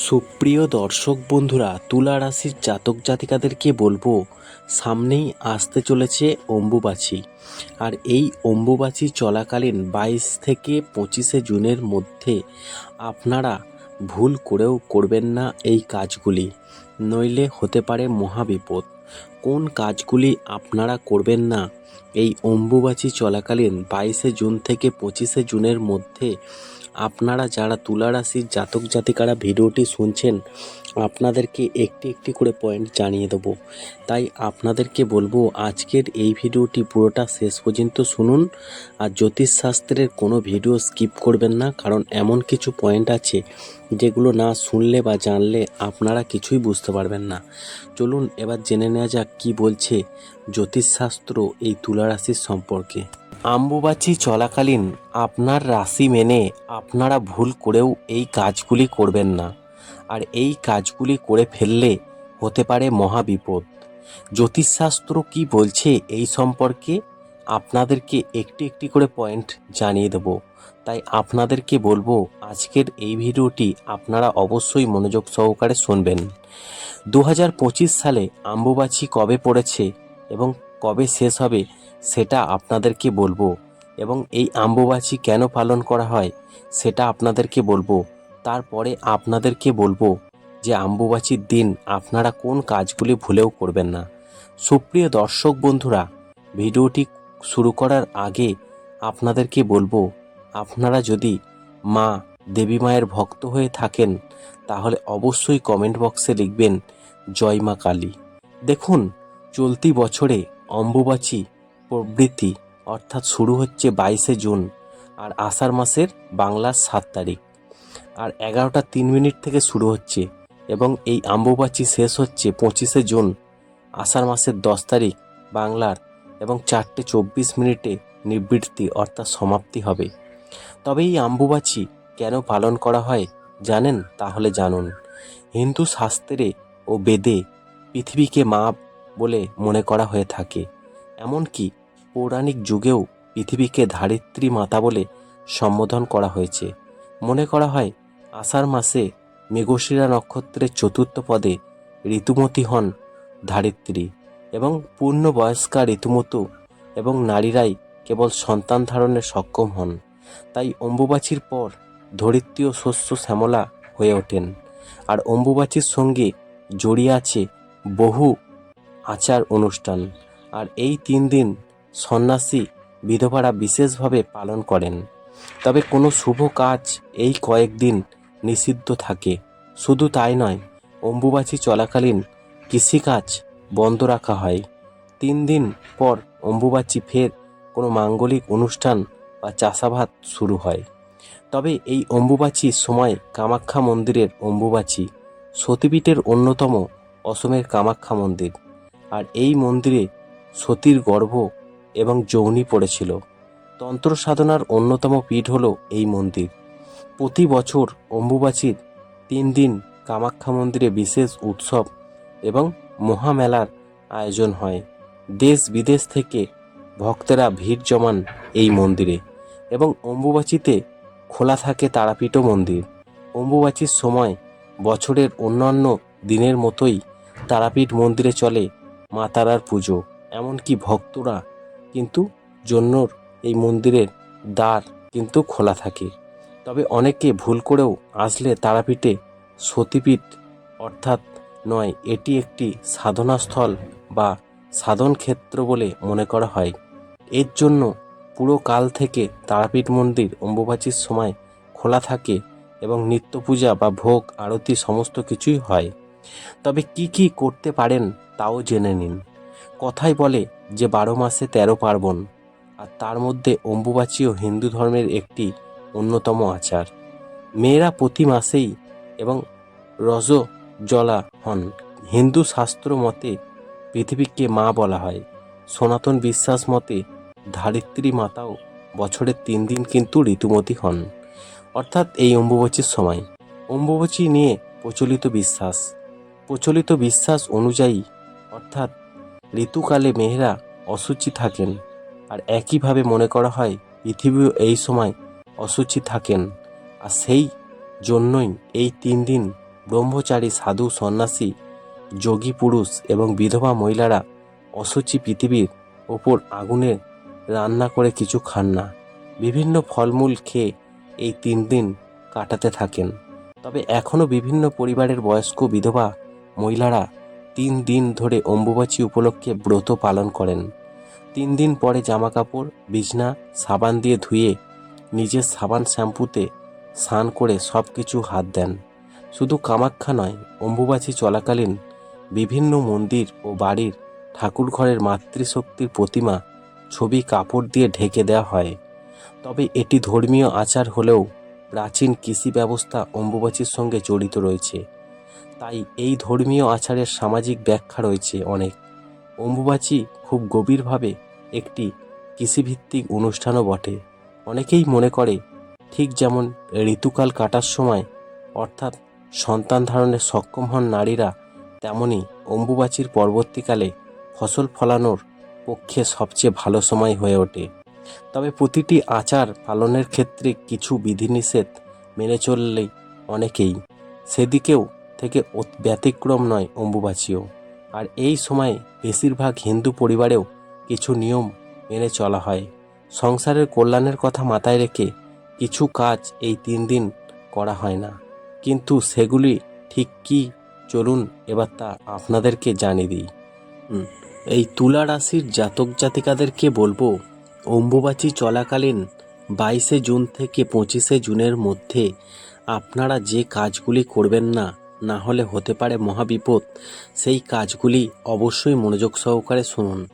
সুপ্রিয় দর্শক বন্ধুরা, তুলা রাশির জাতক জাতিকাদেরকে বলব, সামনেই আসতে চলেছে অম্বুবাচী। আর এই অম্বুবাচী চলাকালীন বাইশ থেকে পঁচিশে জুনের মধ্যে আপনারা ভুল করেও করবেন না এই কাজগুলি। নইলে হতে পারে মহাবিপদ কোন কাজগুলি আপনারা করবেন না এই অম্বুবাচী চলাকালীন বাইশে জুন থেকে পঁচিশে জুনের মধ্যে আপনারা যারা তুলা রাশির জাতক জাতিকারা ভিডিওটি শুনছেন আপনাদেরকে একটি একটি করে পয়েন্ট জানিয়ে দেবো। তাই আপনাদেরকে বলব, আজকের এই ভিডিওটি পুরোটা শেষ পর্যন্ত শুনুন। আর জ্যোতিষশাস্ত্রের কোনো ভিডিও স্কিপ করবেন না, কারণ এমন কিছু পয়েন্ট আছে যেগুলো না শুনলে বা জানলে আপনারা কিছুই বুঝতে পারবেন না। চলুন এবার জেনে নেওয়া যাক কী বলছে জ্যোতিষশাস্ত্র এই তুলা রাশির সম্পর্কে। আম্বুবাচী চলাকালীন আপনার রাশি মেনে আপনারা ভুল করেও এই কাজগুলি করবেন না। আর এই কাজগুলি করে ফেললে হতে পারে মহাবিপদ। জ্যোতিষশাস্ত্র কি বলছে এই সম্পর্কে আপনাদেরকে একটি একটি করে পয়েন্ট জানিয়ে দেব। তাই আপনাদেরকে বলব, আজকের এই ভিডিওটি আপনারা অবশ্যই মনোযোগ সহকারে শুনবেন। দু হাজার পঁচিশ সালে আম্বুবাচী কবে পড়েছে এবং কবে শেষ হবে সেটা আপনাদেরকে বলব এবং এই আম্বুবাচী কেন পালন করা হয় সেটা আপনাদেরকে বলব। তারপরে আপনাদেরকে বলব যে আম্বুবাচীর দিন আপনারা কোন কাজগুলি ভুলেও করবেন না। সুপ্রিয় দর্শক বন্ধুরা, ভিডিওটি শুরু করার আগে আপনাদেরকে বলব, আপনারা যদি মা দেবী মায়ের ভক্ত হয়ে থাকেন, তাহলে অবশ্যই কমেন্ট বক্সে লিখবেন, জয় মা কালী। দেখুন, চলতি বছরে অম্বুবাচী প্রবৃত্তি অর্থাৎ শুরু হচ্ছে বাইশে জুন আর আষাঢ় মাসের বাংলার সাত তারিখ। আর এগারোটা তিন মিনিট থেকে শুরু হচ্ছে এবং এই আম্বুবাচী শেষ হচ্ছে পঁচিশে জুন, আষাঢ় মাসের দশ তারিখ, বাংলার এবং চারটে চব্বিশ মিনিটে নিবৃত্তি অর্থাৎ সমাপ্তি হবে। তবে এই আম্বুবাচী কেন পালন করা হয় জানেন? তাহলে জানুন। হিন্দু শাস্ত্রে ও বেদে পৃথিবীকে মা বলে মনে করা হয়ে থাকে। এমনকি পৌরাণিক যুগেও পৃথিবীকে ধারিত্রী মাতা বলে সম্বোধন করা হয়েছে। মনে করা হয় আষাঢ় মাসে মেঘশিরা নক্ষত্রের চতুর্থ পদে ঋতুমতী হন ধারিত্রী এবং পূর্ণ বয়স্কা ঋতুমতু এবং নারীরাই কেবল সন্তান ধারণে সক্ষম হন। তাই অম্বুবাচীর পর ধরিত্রী ও শস্য শ্যামলা হয়ে ওঠেন। আর অম্বুবাচীর সঙ্গে জড়িয়ে আছে বহু আচার অনুষ্ঠান। আর এই তিন দিন সন্ন্যাসী বিধবারা বিশেষভাবে পালন করেন। তবে কোনো শুভ কাজ এই কয়েকদিন নিষিদ্ধ থাকে। শুধু তাই নয়, অম্বুবাচী চলাকালীন কৃষিকাজ বন্ধ রাখা হয়। তিন দিন পর অম্বুবাচী ফের কোনো মাঙ্গলিক অনুষ্ঠান বা চাষাবাদ শুরু হয়। তবে এই অম্বুবাচীর সময় কামাখ্যা মন্দিরের অম্বুবাচী, সতীপীঠের অন্যতম অসমের কামাখ্যা মন্দির। আর এই মন্দিরে সতীর গর্ভ এবং যৌনি পড়েছিল। তন্ত্র সাধনার অন্যতম পীঠ হল এই মন্দির। প্রতি বছর অম্বুবাচীর তিন দিন কামাখ্যা মন্দিরে বিশেষ উৎসব এবং মহামেলার আয়োজন হয়। দেশ বিদেশ থেকে ভক্তেরা ভিড় জমান এই মন্দিরে এবং অম্বুবাচীতে খোলা থাকে তারাপীঠও মন্দির। অম্বুবাচীর সময় বছরের অন্যান্য দিনের মতোই তারাপীঠ মন্দিরে চলে মা তারার পুজো। এমনকি ভক্তরা কিন্তু জন্যর এই মন্দিরের দ্বার কিন্তু খোলা থাকে। তবে অনেকে ভুল করেও আসলে তারাপীঠে সতীপীঠ, অর্থাৎ নয়, এটি একটি সাধনাস্থল বা সাধন ক্ষেত্র বলে মনে করা হয়। এর জন্য পুরো কাল থেকে তারাপীঠ মন্দির অম্বুবাচীর সময় খোলা থাকে এবং নিত্য পূজা বা ভোগ, আরতি সমস্ত কিছুই হয়। তবে কি কি করতে পারেন তাও জেনে নিন। কথাই বলে যে বারো মাসে তেরো পার্বণ, আর তার মধ্যে অম্বুবাচীও হিন্দু ধর্মের একটি অন্যতম আচার। মেয়েরা প্রতি মাসেই এবং রজ জলা হন। হিন্দু শাস্ত্র মতে পৃথিবীকে মা বলা হয়। সনাতন বিশ্বাস মতে ধারিত্রী মাতাও বছরের তিন দিন কিন্তু ঋতুমতী হন। অর্থাৎ এই অম্বুবাচীর সময়। অম্বুবাচী নিয়ে প্রচলিত বিশ্বাস। প্রচলিত বিশ্বাস অনুযায়ী, অর্থাৎ ঋতুকালে মেয়েরা অসুচি থাকেন। আর একইভাবে মনে করা হয়, পৃথিবীও এই সময় অসুচি থাকেন আর সেই জন্যই এই তিন দিন ব্রহ্মচারী, সাধু, সন্ন্যাসী, যোগী পুরুষ এবং বিধবা মহিলারা অসুচি পৃথিবীর ওপর আগুনে রান্না করে কিছু খান না। বিভিন্ন ফলমূল খেয়ে এই তিন দিন কাটাতে থাকেন। তবে এখনও বিভিন্ন পরিবারের বয়স্ক বিধবা মহিলারা তিন দিন ধরে অম্বুবাচী উপলক্ষে ব্রত পালন করেন। তিন দিন পরে জামা কাপড় বিছনা, সাবান দিয়ে ধুয়ে নিজের সাবান শ্যাম্পুতে স্নান করে সব কিছু হাত দেন। শুধু কামাখ্যা নয়, অম্বুবাচী চলাকালীন বিভিন্ন মন্দির ও বাড়ির ঠাকুর ঘরের মাতৃশক্তির প্রতিমা ছবি কাপড় দিয়ে ঢেকে দেওয়া হয়। তবে এটি ধর্মীয় আচার হলেও প্রাচীন কৃষি ব্যবস্থা অম্বুবাচীর সঙ্গে জড়িত রয়েছে। তাই এই ধর্মীয় আচারের সামাজিক ব্যাখ্যা রয়েছে অনেক। অম্বুবাচী খুব গভীরভাবে একটি কৃষিভিত্তিক অনুষ্ঠানও বটে। অনেকেই মনে করে, ঠিক যেমন ঋতুকাল কাটার সময়, অর্থাৎ সন্তান ধারণে সক্ষম হন নারীরা, তেমনি অম্বুবাচীর পরবর্তীকালে ফসল ফলানোর পক্ষে সবচেয়ে ভালো সময় হয়ে ওঠে। তবে প্রতিটি আচার পালনের ক্ষেত্রে কিছু বিধিনিষেধ মেনে চললেই অনেকেই, সেদিকেও থেকে ব্যতিক্রম নয় অম্বুবাচীও। আর এই সময়ে বেশিরভাগ হিন্দু পরিবারেও কিছু নিয়ম মেনে চলা হয়। সংসারের কল্যাণের কথা মাথায় রেখে কিছু কাজ এই তিন দিন করা হয় না। কিন্তু সেগুলি ঠিক কি? চলুন এবার তা আপনাদেরকে জানিয়ে দিই। এই তুলা রাশির জাতক জাতিকাদেরকে বলব, অম্বুবাচী চলাকালীন বাইশে জুন থেকে পঁচিশে জুনের মধ্যে আপনারা যে কাজগুলি করবেন না না হলে হতে পারে মহাবিপদ সেই কাজগুলি অবশ্যই মনোযোগ সহকারে শুনুন।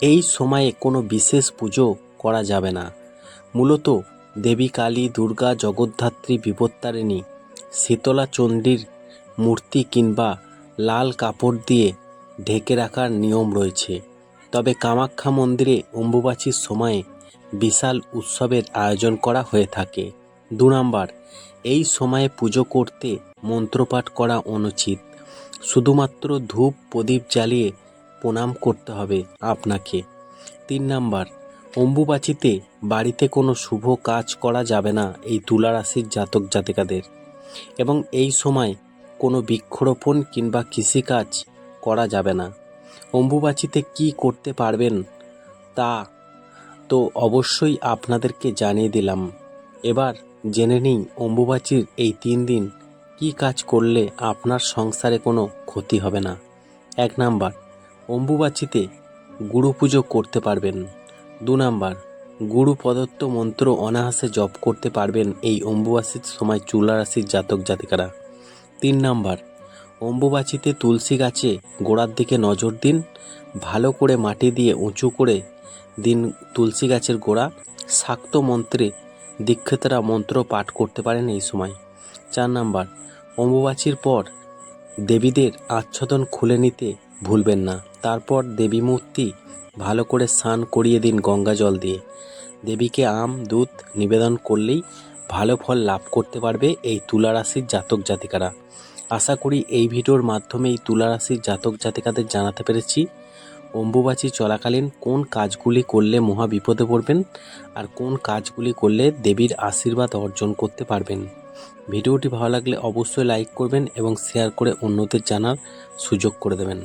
এই সময়ে কোনো বিশেষ পুজো করা যাবে না। মূলত দেবী কালী, দুর্গা, জগদ্ধাত্রী, বিপত্তারিণী, শীতলা চণ্ডীর মূর্তি কিংবা লাল কাপড় দিয়ে ঢেকে রাখার নিয়ম রয়েছে। তবে কামাখ্যা মন্দিরে অম্বুবাচীর সময়ে বিশাল উৎসবের আয়োজন করা হয়ে থাকে। দু নম্বর, এই সময়ে পুজো করতে মন্ত্রপাঠ করা অনুচিত। শুধুমাত্র ধূপ, প্রদীপ জ্বালিয়ে প্রণাম করতে হবে আপনাকে। তিন নাম্বার অম্বুবাচিতে বাড়িতে কোনো শুভ কাজ করা যাবে না এই তুলা রাশির জাতক জাতিকাদের। এবং এই সময় কোনো বৃক্ষরোপণ কিংবা কৃষিকাজ করা যাবে না। অম্বুবাচিতে কি করতে পারবেন তা তো অবশ্যই আপনাদেরকে জানিয়ে দিলাম। এবার জেনে নিই অম্বুবাচির এই তিন দিন কি কাজ করলে আপনার সংসারে কোনো ক্ষতি হবে না। এক নাম্বার, অম্বুবাচিতে গুরু পুজো করতে পারবেন। দু নাম্বার, গুরু প্রদত্ত মন্ত্র অনায়াসে জপ করতে পারবেন এই অম্বুবাচীর সময় চুলা রাশির জাতক জাতিকারা। তিন নাম্বার, অম্বুবাচিতে তুলসী গাছে গোড়ার দিকে নজর দিন, ভালো করে মাটি দিয়ে উঁচু করে দিন তুলসী গাছের গোড়া, শাক্ত মন্ত্রে দীক্ষিতরা মন্ত্র পাঠ করতে পারেন এই সময়। চার নাম্বার, অম্বুবাচীর পর দেবীদের আচ্ছাদন খুলে নিতে ভুলবেন না। তারপর দেবী মূর্তি ভালো করে স্নান করিয়ে দিন গঙ্গা জল দিয়ে। দেবীকে আম, দুধ নিবেদন করলেই ভালো ফল লাভ করতে পারবে এই তুলা রাশির জাতক জাতিকারা। আশা করি এই ভিডিওর মাধ্যমে এই তুলা রাশির জাতক জাতিকাদের জানাতে পেরেছি। অম্বুবাচী চলাকালীন কোন কাজগুলি করলে মহা বিপদে পড়বেন আর কোন কাজগুলি করলে দেবীর আশীর্বাদ অর্জন করতে পারবেন। ভিডিওটি ভালো লাগলে অবশ্যই লাইক করবেন এবং শেয়ার করে অন্যদের জানার সুযোগ করে দেবেন।